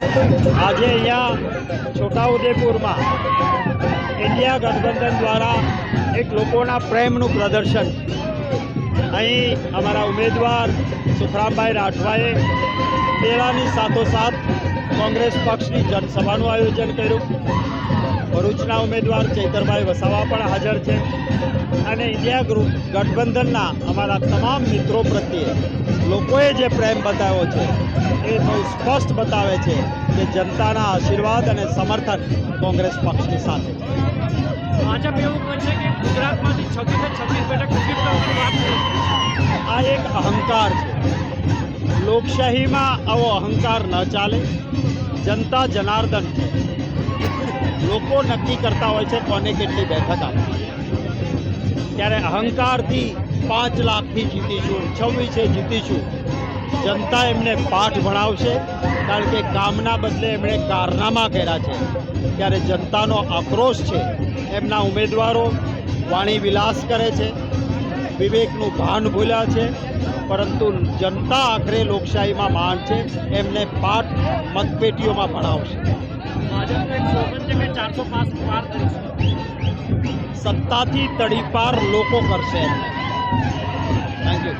આજે અહીંયા છોટાઉદેપુરમાં ઇન્ડિયા ગઠબંધન દ્વારા એક લોકોના પ્રેમનું પ્રદર્શન. અહીં અમારા ઉમેદવાર સુખરામભાઈ રાઠવાએ મેળાની સાથોસાથ કોંગ્રેસ પક્ષની જનસભાનું આયોજન કર્યું. ભરૂચના ઉમેદવાર ચૈતરભાઈ વસાવા પણ હાજર છે. અને ઇન્ડિયા ગ્રુપ ગઠબંધનના અમારા તમામ મિત્રો પ્રત્યે લોકોએ જે પ્રેમ બતાવ્યો છે એ બહુ સ્પષ્ટ બતાવે છે કે જનતાના આશીર્વાદ અને સમર્થન કોંગ્રેસ પક્ષની સાથે છે. ભાજપ એવું કહે છે કે ગુજરાતમાંથી છવ્વીસે છવ્વીસ બેઠક આ એક અહંકાર છે. લોકશાહીમાં આવો અહંકાર ન ચાલે. જનતા જનાર્દન છે. લોકો નક્કી કરતા હોય છે કોને કેટલી બેઠક આપવી. ત્યારે અહંકારથી પાંચ લાખથી જીતીશું, છવ્વીસે જીતીશું. જનતા એમને પાઠ ભણાવશે, કારણ કે કામના બદલે એમણે કારનામા કર્યા છે. ત્યારે જનતાનો આક્રોશ છે. એમના ઉમેદવારો વાણી વિલાસ કરે છે. વિવેકનું ભાન ભૂલ્યા છે. પરંતુ જનતા આખરે લોકશાહીમાં માન છે. એમને પાઠ મતપેટીઓમાં ભણાવશે. ભાજપનું એક સ્લોગન છે કે ચારસો પાસ પાર કરીશું. સત્તાથી તડીપાર લોકો કરશે. Thank you